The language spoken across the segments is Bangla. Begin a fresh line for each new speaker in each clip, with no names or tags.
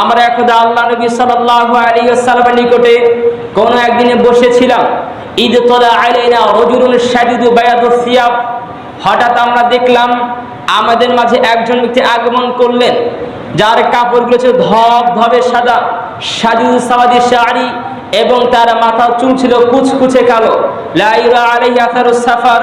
আমরা একদা আল্লাহ নবী সাল্লাল্লাহু আলাইহি ওয়াসাল্লামের নিকটে কোনো একদিনে বসেছিলাম, ঈদ তোলা আলাইনা রজুলুন শাদিদু বায়াদু সিয়াব হঠাৎ আমরা দেখলাম আমাদের মাঝে একজন ব্যক্তি আগমন করলেন, যার কাপড়গুলো ছিল ধব ধবে সাদা সাজু সাওয়াদি শাড়ি এবং তার মাথা চুল ছিল কুচকুচে কালো। লাইরা আলাইহি আথারুস সাফার।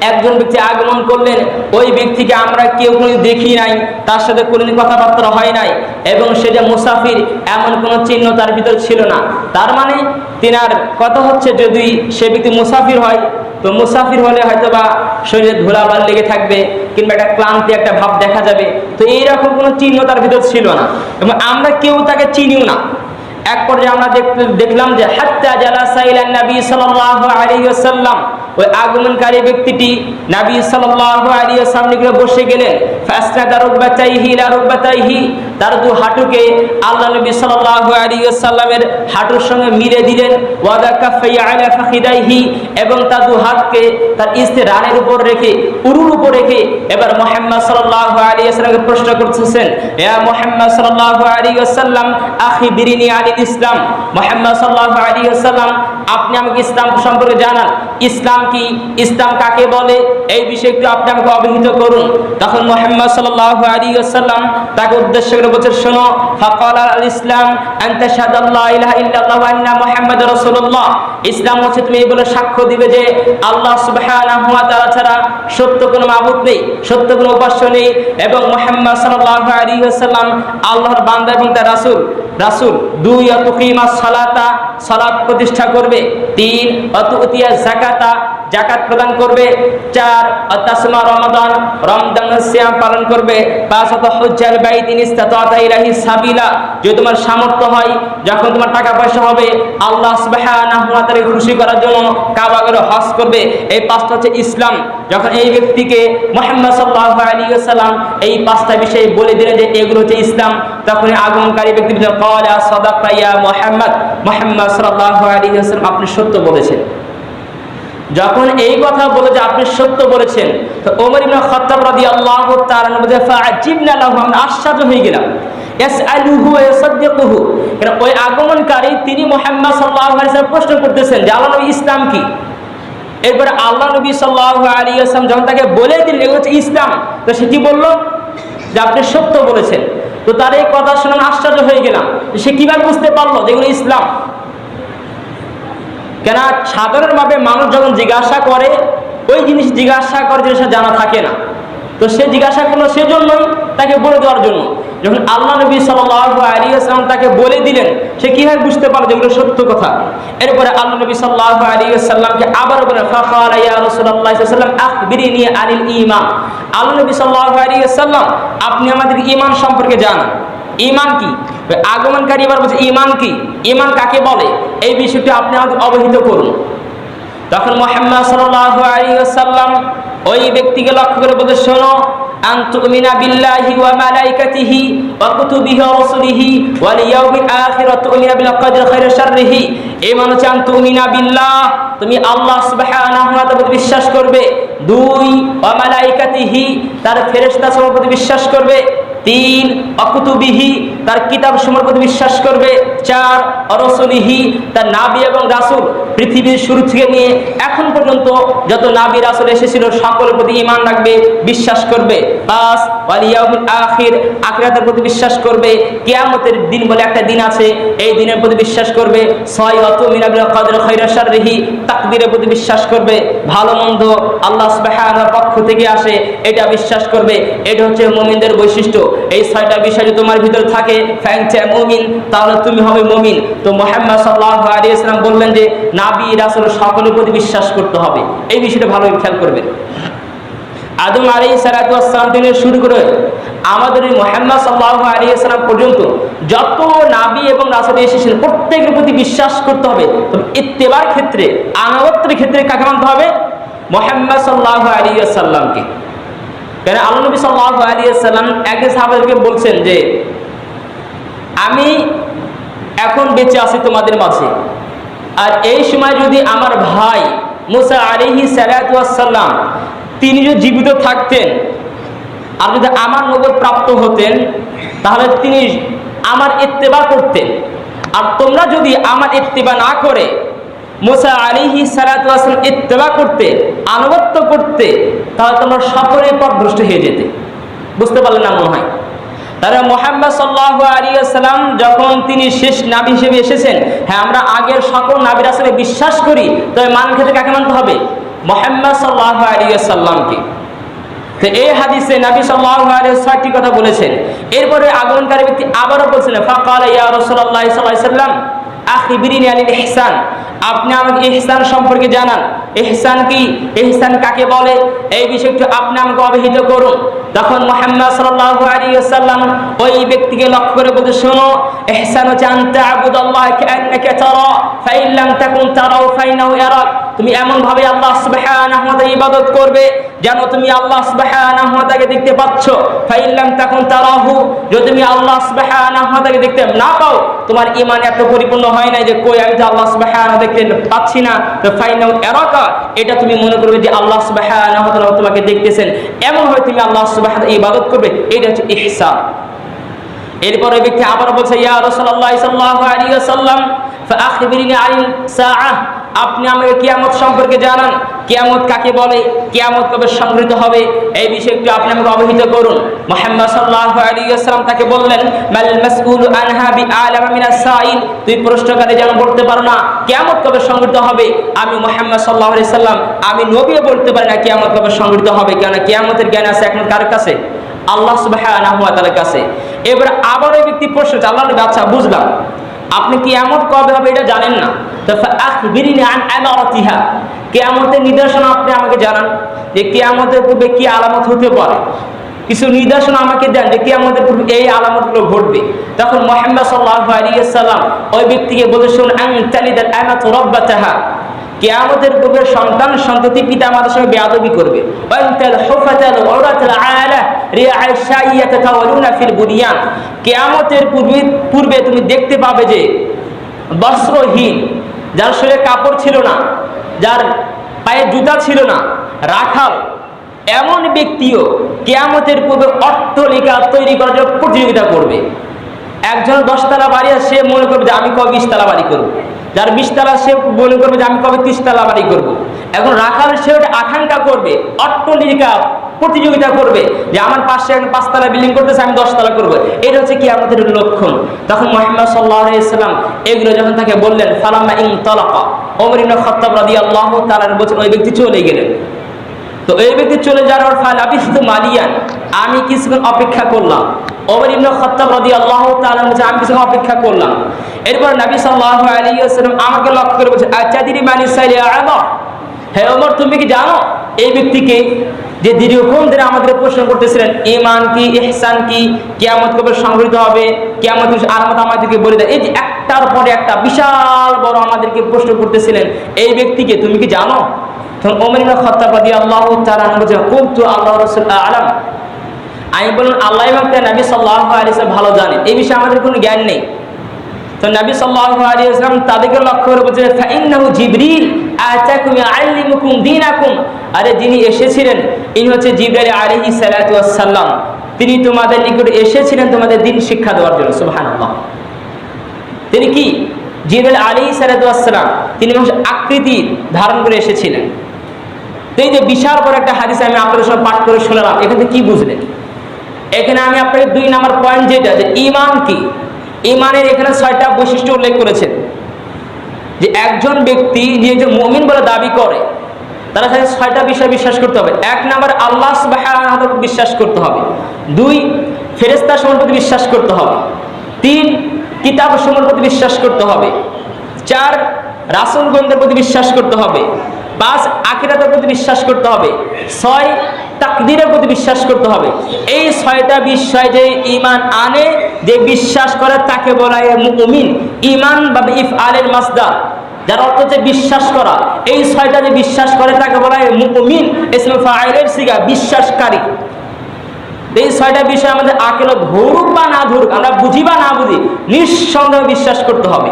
একজন ব্যক্তি আগমন করলেন, ওই ব্যক্তিকে আমরা কেউ কোনো দেখি নাই, তার সাথে কোনো কথাবার্তা হয় নাই, এবং সে যে মুসাফির, এমন কোনো চিহ্ন তার ভিতর ছিল না। তার মানে তিনার কথা হচ্ছে, যদি সে ব্যক্তি মুসাফির হয়, তো মুসাফির হলে হয়তো বা শরীরে ধুলাবাল লেগে থাকবে, কিংবা একটা ক্লান্তি, একটা ভাব দেখা যাবে। তো এইরকম কোনো চিহ্ন তার ভিতর ছিল না, এবং আমরা কেউ তাকে চিনিও না। এক পর্যায়ে আমরা দেখ- দেখলাম যে, হাত্তা জালাসা ইলান নবী সাল্লাল্লাহু আলাইহি ওয়াসাল্লাম ওই আগমনকারী ব্যক্তিটি নাবি সাল্লাহ আলিয়া সামনে গিয়ে বসে গেলেন। তার দু হাঁটুকে আল্লাহ নবী ওয়াসাল্লামের হাঁটুর সঙ্গে মিলে দিলেন। আলা এবং তার দু হাতকে তার ইস্তে রানের উপর রেখে, উরুর উপর রেখে এবার মুহাম্মদ প্রশ্ন করতেছেন মুহাম্মদ আখি বিরিনি আলিল ইসলাম। মুহাম্মদ সাল্লাল্লাহু আলাইহি ওয়াসাল্লাম, আপনি আমাকে ইসলাম সম্পর্কে জানান। ইসলাম কি? ইসলাম কাকে বলে? এই বিষয়ে একটু আপনি আমাকে অবহিত করুন। তখন মুহাম্মদ সাল্লাল্লাহু আলাইহি ওয়াসাল্লাম তাকে উদ্দেশ্য করে বলছেন, শোনো আল ইসলাম ইলাহা ইল্লাল্লাহ আন্না রাসূলুল্লাহ। ইসলাম হচ্ছে তুমি বলে সাক্ষ্য দিবে যে আল্লাহ সুবহানাহু ওয়া তাআলা ছাড়া সত্য কোনো মাবুদ নেই, সত্য কোনো উপাস্য নেই এবং মুহাম্মদ সাল্লাল্লাহু আলাইহি ওয়াসাল্লাম আল্লাহর বান্দা এবং তার রাসূল। রাসূল, দুই সালাতা, সালাত প্রতিষ্ঠা করবে, তিন অতুতিয়া জাকাতা জাকাত প্রদান করবে, চার অতাসমা রমাদান রমজান সিয়াম পালন করবে। তোমার সামর্থ্য হয়, যখন তোমার টাকা পয়সা হবে, আল্লাহ খুশি করার জন্য করবে। এই পাঁচটা হচ্ছে ইসলাম। যখন এই ব্যক্তিকে মুহাম্মদ সাল্লাল্লাহু আলাইহি ওয়াসাল্লাম এই পাঁচটা বিষয় বলে দিলেন যে, এগুলো হচ্ছে ইসলাম তখন আগমনকারী ব্যক্তি ইয়া মুহাম্মদ। মুহাম্মদ আলাইহি ওয়াসাল্লাম আপনি সত্য বলেছেন। যখন এই কথা বলে যে আপনি সত্য বলেছেন, তো ওমর ইবনে খাত্তাব রাদিয়াল্লাহু আশ্চর্য হয়ে গেলাম। ইয়াসআলুহু ওয়া ইয়াসাদদিকুহু। কারণ ওই আগমনকারী তিনি মুহাম্মদ সাল্লাল্লাহু আলাইহি প্রশ্ন করতেছেন যে আল্লাহ নবী ইসলাম কি? এরপরে আল্লাহ নবী সাল্লাল্লাহু আলাইহি ওয়াসাল্লাম যখন তাকে বলে এগুলো হচ্ছে ইসলাম। তো সে কি বলল? যে আপনি সত্য বলেছেন। তো তার এই কথা শুনে আশ্চর্য হয়ে গেলাম। সে কীভাবে বুঝতে পারল যেগুলো ইসলাম? কেন সাধারণভাবে মানুষ যখন জিজ্ঞাসা করে, ওই জিনিস জিজ্ঞাসা করে জিনিসটা জানা থাকে না। তো সে জিজ্ঞাসা করল সেজন্যই তাকে বলে দেওয়ার জন্য। যখন আল্লাহ নবী ওয়াসাল্লাম তাকে বলে দিলেন, সে কীভাবে বুঝতে পারল যে এগুলো সত্য কথা? এরপরে আল্লাহ নবী আলাইহি আবার ঈমান। আল্লাহ নবী আলাইহি আপনি আমাদের ইমান সম্পর্কে জানান। ইমান কি? আগমনকারী এবার বলছে ইমান কি? ইমান কাকে বলে? এই বিষয়টি আপনি আমাদের অবহিত করুন। তখন মোহাম্মদ ওয়াসাল্লাম ওই ব্যক্তিকে লক্ষ্য করে বলতে শোনো ওয়া মানে বিল্লাহ। তুমি আল্লাহ তাআলা বিশ্বাস করবে। দুই, ওয়া তার ফেরেশতা প্রতি বিশ্বাস করবে। তিন, অকুতুবিহি, তার কিতাব সময়ের প্রতি বিশ্বাস করবে। চার অরসলিহি তার নাবি এবং রাসুল পৃথিবীর শুরু থেকে নিয়ে এখন পর্যন্ত যত নাবি রাসুল এসেছিল, সকলের প্রতি ইমান রাখবে, বিশ্বাস করবে। পাঁচ ওয়ালিয়াউমিল আখির, আখিরাতের প্রতি বিশ্বাস করবে। কিয়ামতের দিন বলে একটা দিন আছে, এই দিনের প্রতি বিশ্বাস করবে। ছয় অত মিনাবিল কদর খৈরা শাররিহি, তাকদিরের প্রতি বিশ্বাস করবে। ভালো মন্দ আল্লাহ সুবহানাহু পক্ষ থেকে আসে, এটা বিশ্বাস করবে। এটা হচ্ছে মুমিনদের বৈশিষ্ট্য। এই ছয়টা বিষয় যদি তোমার ভিতরে থাকে ফ্যাংচে মুমিন, তাহলে তুমি হবে মুমিন। তো মোহাম্মদ সাল্লাল্লাহু আলাইহি ইসলাম বললেন যে, নাবি, রাসূল সকলের প্রতি বিশ্বাস করতে হবে। এই বিষয়টা ভালোভাবে খেয়াল করবেন। আদম আলী সালাতাম থেকে শুরু করে আমাদের এই মোহাম্মদ সাল্লাহ আলী সাল্লাম পর্যন্ত যত নাবি এবং রাসুল এসেছেন, প্রত্যেকের প্রতি বিশ্বাস করতে হবে। তবে ইত্তেবার ক্ষেত্রে আনাবত্তের ক্ষেত্রে কাকে মানতে হবে? মোহাম্মদ সাল্লাহ আলী সাল্লামকে কেন আল্লাহ নবী সাল্লাহ আলী সাল্লাম একদিন সাহাবাদেরকে বলছেন যে, আমি এখন বেঁচে আছি তোমাদের মাঝে। আর এই সময় যদি আমার ভাই মুসা আলিহি সালাতাম তিনি যদি জীবিত থাকতেন, আর যদি আমার নবদ প্রাপ্ত হতেন, তাহলে তিনি আমার ইত্তেবা করতেন। আর তোমরা যদি আমার ইত্তেবা না করে, মোসা আলিহি সালাতাম ইত্তেবা করতে আনুগত্য করতে তাহলে তোমরা সকলের পথ ভ্রষ্ট হয়ে যেতে। বুঝতে পারলেন না মনে হয়? তাহলে মোহাম্মদ সাল্লাহ আলী আসসালাম যখন তিনি শেষ নাবি হিসেবে এসেছেন হ্যাঁ আমরা আগের সকল নাবির আসলে বিশ্বাস করি তবে মান খেতে কাকে মানতে হবে? মোহাম্মদ সাল্লাহ আলী সাল্লামকে তো এই হাদিসে নবী আলাইহি ছয়টি কথা বলেছেন। এরপরে আগমনকারী ব্যক্তি আবারও বলছেন ফাকাল ইয়া রাসূলুল্লাহ সাল্লাল্লাহু আলাইহি সাল্লাম আখিবিরিনি আনিল ইহসান। আপনি আমাকে ইহসান সম্পর্কে জানান। ইহসান কি? ইহসান কাকে বলে? এই বিষয়ে একটু আপনি আমাকে অবহিত করুন। তখন মুহাম্মদ সাল্লাল্লাহু আলাইহি ওয়াসাল্লাম ওই ব্যক্তিকে লক্ষ্য করে বলতে, শোনো, ইহসান হচ্ছে আনতা আবুদাল্লাহ কান্নাকা তারা, ফাইন লাম তাকুন তারাও ফাইনাহু ইয়ারাক। তুমি এমন ভাবে আল্লাহ সুবহানাহু ওয়া ইবাদত করবে যেন তুমি আল্লাহ সুবহানাহু ওয়া দেখতে পাচ্ছ। ফাইন তখন তারাহু, যদি তুমি আল্লাহ সুবহানাহু ওয়া দেখতে না পাও, তোমার ঈমান এত পরিপূর্ণ হয় না যে কই আমি তো আল্লাহ সুবহানাহু দেখতে পাচ্ছি না। ফাইনাল এরাকা, এটা তুমি মনে করবে যে আল্লাহ সুবাহ তোমাকে দেখতেছেন। এমন হয় তুমি আল্লাহ সুবাহ ইবাদত করবে, এটা হচ্ছে ইহসা এরপর ব্যক্তি আবার বলছে, ইয়া রসল্লাহ সাল্লাহ আলী সাল্লাম ফাআখবিরনি عن সাআহ। আপনি আমাকে কিয়ামত সম্পর্কে জানান। কিয়ামত কাকে বলে? কিয়ামত কবে সংগৃহীত হবে? এই বিষয়ে একটু আপনি আমাকে অবহিত করুন। মুহাম্মদ সাল্লাল্লাহু আলাইহি ওয়াসাল্লাম তাকে বললেন, মাল মাসউলু আনহা বিআলাম মিনাস সাইল? তুই প্রশ্নকারী যেন বলতে পারো না, কিয়ামত কবে সংগৃহীত হবে? আমি মুহাম্মদ সাল্লাল্লাহু আলাইহি আমি নবীও বলতে পারি না কিয়ামত কবে সংগৃহীত হবে কেন কিয়ামতের জ্ঞান আছে এখন কার কাছে? আল্লাহ সুবহানাহু ওয়া তাআলার কাছে। এবার আবার ওই ব্যক্তি প্রশ্ন আল্লাহ আচ্ছা বুঝলাম। আপনি কিয়ামত কবে হবে এটা জানেন না। তো আখবিরিনি কেয়ামতের নিদর্শন আপনি আমাকে জানান যে কেয়ামতের পূর্বে কি আলামত হতে পারে। কিছু নিদর্শন আমাকে দেন যে কেয়ামতের পূর্বে এই আলামতগুলো ঘটবে। তখন মোহাম্মদ সাল্লাহ আলিয়া সাল্লাম ওই ব্যক্তিকে বলে শুন আন তালিদাল আমাতু রাব্বাতাহা। কেয়ামতের পূর্বে সন্তান সন্ততি পিতা মাতার সঙ্গে বেয়াদবি করবে। কেয়ামতের পূর্বে পূর্বে তুমি দেখতে পাবে যে বস্ত্রহীন, যার শরীরে কাপড় ছিল না, যার পায়ে জুতা ছিল না, রাখাল এমন ব্যক্তিও কেয়ামতের পূর্বে অট্টলিকা তৈরি করার জন্য প্রতিযোগিতা করবে। একজন দশতলা বাড়ি আর সে মনে করবে যে আমি কবে বিশতলা বাড়ি করব। যার বিশতলা সে মনে করবে যে আমি কবে তিরিশতলা বাড়ি করব। এখন রাখাল সে ওটা আকাঙ্ক্ষা করবে অট্টলিকা প্রতিযোগিতা করবে, যে আমার পাশে পাঁচতলা বিল্ডিং করতেছে, আমি দশতলা করব। এটা হচ্ছে কি আমাদের লক্ষণ। তখন মোহাম্মদ সাল্লাহ ইসলাম এগুলো যখন তাকে বললেন ফালাম্মা ইং তলাকা ওমর খত্তাব রাদি আল্লাহ তালার বলছেন, ওই ব্যক্তি চলে গেলেন। তো এই ব্যক্তি চলে যাওয়ার ফাল আবিস্ত মালিয়ান। আমি কিছুক্ষণ অপেক্ষা করলাম। ওমর ইবনে খাত্তাব রাদিয়াল্লাহু তাআলা বলছে, আমি কিছুক্ষণ অপেক্ষা করলাম। এরপর নবী সাল্লাল্লাহু আলাইহি ওয়াসাল্লাম আমাকে লক্ষ্য করে বলছে আচাদিরি মানি সাইলি আমর হে ওমর, তুমি কি জানো, এই ব্যক্তিকে যে দীর্ঘক্ষণ ধরে আমাদের প্রশ্ন করতেছিলেন ইমান কি, ইহসান কি, কিয়ামত কবে সংগঠিত হবে কিয়ামত আলামত আমাদেরকে বলে দেয়? এই যে একটার পরে একটা বিশাল বড় আমাদেরকে প্রশ্ন করতেছিলেন, এই ব্যক্তিকে তুমি কি জানো? আমি বললাম, আল্লাহ নবী আলাইহি ভালো জানেন এই বিষয়ে আমাদের কোনো জ্ঞান নেই। তো নবী ওয়াসাল্লাম তাদেরকে লক্ষ্য করে আরে, যিনি এসেছিলেন, ইনি হচ্ছে জিবরাইল আলাইহিস সালাতু তিনি তোমাদের নিকট এসেছিলেন তোমাদের দিন শিক্ষা দেওয়ার জন্য, সুবহানাল্লাহ। তিনি কি? জিবরাইল আলাইহিস সালাম তিনি আকৃতি ধারণ করে এসেছিলেন। এই যে বিশাল বড় একটা হাদিস আমি আপনাদের সব পাঠ করে শোনালাম, এখান কি বুঝলেন? এখানে আমি আপনাকে দুই নাম্বার পয়েন্ট যেটা, যে ইমান কি? ইমানের এখানে ছয়টা বৈশিষ্ট্য উল্লেখ করেছেন। যে একজন ব্যক্তি যে যে মমিন বলে দাবি করে, তারা সাথে ছয়টা বিষয় বিশ্বাস করতে হবে। এক নাম্বার, আল্লাহ বিশ্বাস করতে হবে। দুই ফেরেস্তা প্রতি বিশ্বাস করতে হবে। তিন, কিতাব সমূহের প্রতি বিশ্বাস করতে হবে। চার, রাসুল গ্রন্থের প্রতি বিশ্বাস করতে হবে। পাঁচ আখিরাতের প্রতি বিশ্বাস করতে হবে। ছয়, তাকদিরের প্রতি বিশ্বাস করতে হবে। এই ছয়টা বিষয় যে ইমান আনে, যে বিশ্বাস করে তাকে বলা মুমিন। ইমান বা ইফ আলের মাসদার। যার অর্থ হচ্ছে বিশ্বাস করা। এই ছয়টা যে বিশ্বাস করে তাকে বলা হয় মুমিন ফাইলের সিগা, বিশ্বাসকারী। এই ছয়টা বিষয় আমাদের আকেল ধরুক বা না ধরুক, আমরা বুঝি বা না বুঝি, নিঃসন্দেহে বিশ্বাস করতে হবে।